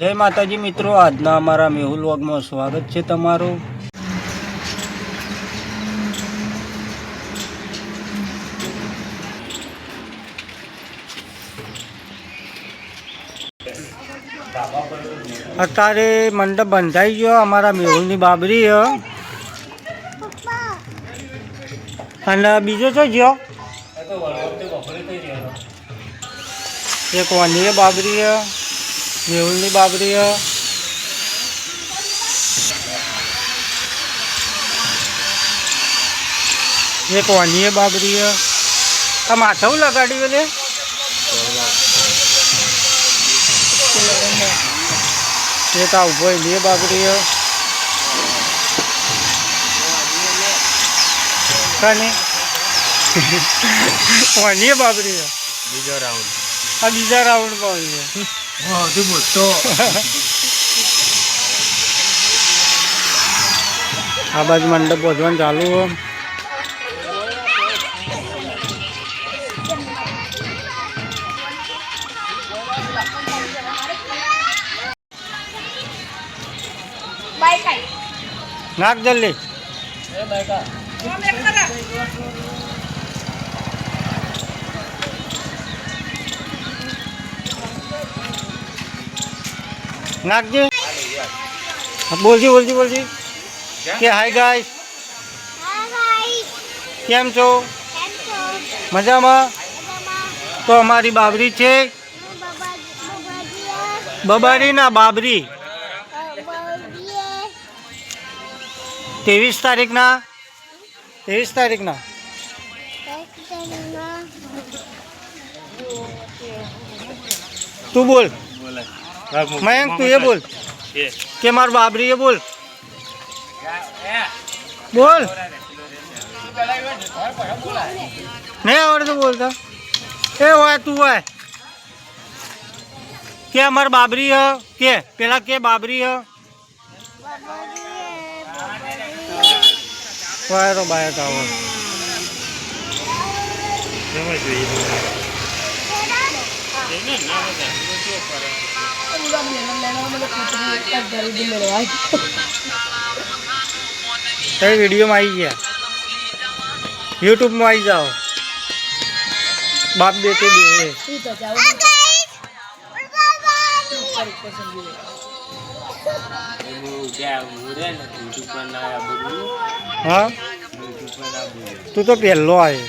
જય માતાજી મિત્રો, આજના અમારા મેહુલ વ્લોગમાં સ્વાગત છે તમારું અત્યારે મંડપ બંધાઈ ગયો, અમારા મેહુલની બાબરી. અને બીજો શું ગયો એક વનીએ બાબરી. મેહુલની બાબરી હ. એક વાનીએ બાબરી હ. આ માથાવું લગાડ્યું લે એક આ ઊભો એની બાબરી હ. કાની વનીએ બાબરી હ. બીજો રાઉન્ડ આ બીજા રાઉન્ડ માં આવી છે હજી મોટો આ બાજુ મંડપ બોધવાનું ચાલુ હો બાઈક આઈ નાખ જલ્દી નાખજે. બોલજી બોલજી બોલજી. કે હાય ગાય કેમ છો? મજામાં? તો અમારી બાબરી છે. બબારી ના બાબરી. ત્રેવીસ તારીખના? ત્રેવીસ તારીખના? તું બોલ. મયંક તું એ બોલ. કે માર બાબરી એ બોલ. બોલ. નહીં આવડતું બોલતા એ હોય તું હોય. કે અમાર બાબરી હ કે. પેલા કે બાબરી હ. વાયરો બાયક આવો. કઈ વિડીયોમાં આવી ગયા. યુટ્યુબમાં આવી જાઓ. બાપ બેટે બે. હા? તું તો પહેલો આવ્યો.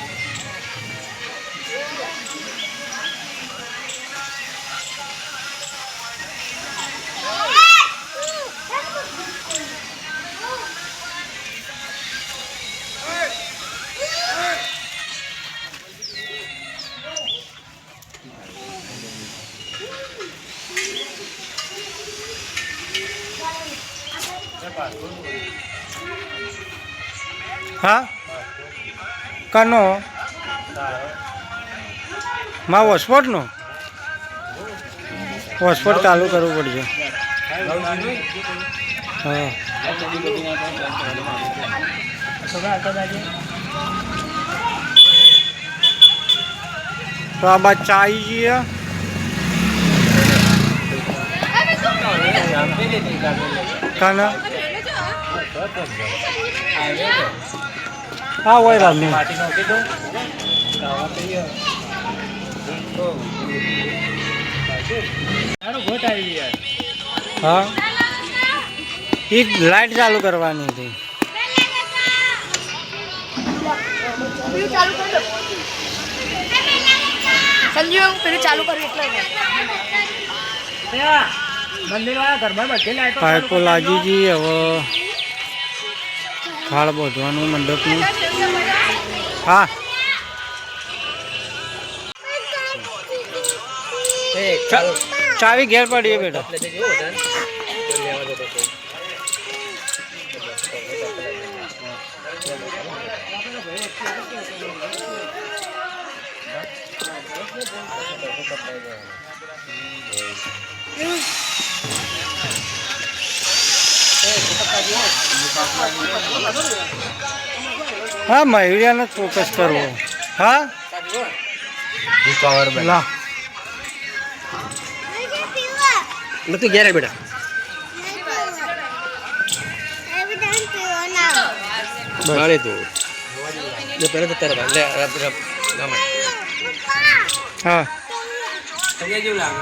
હા? કનો? માં હોસ્પોટનો હોસ્પોટ ચાલુ કરવું પડશે. હા. તો આ બાદ ચા આવી જઈએ કાના હા હોય આવી યાર હા. એ લાઈટ ચાલુ કરવાની હતી. સંજીવ પેલું ચાલુ કર્યું એટલે. પાઇપો લાગી જઈ હવે. થાળ બોધવાનું મંડપનું. હા. ચાવી ઘેર પડીએ બેટા. હા મહિલાને ફોકસ કરવો. હા? લા. નથી ઘેરે બેટા. ગાડી તું. જો પહેલા તો તારે લે રબ રબ ગામ હા. જેવું લાગે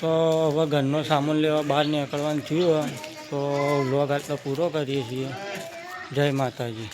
તો હવે ઘરનો સામાન લેવા બહાર નીકળવાનું થયું તો વ્લોગ આટલો પૂરો કરીએ છીએ. જય માતાજી.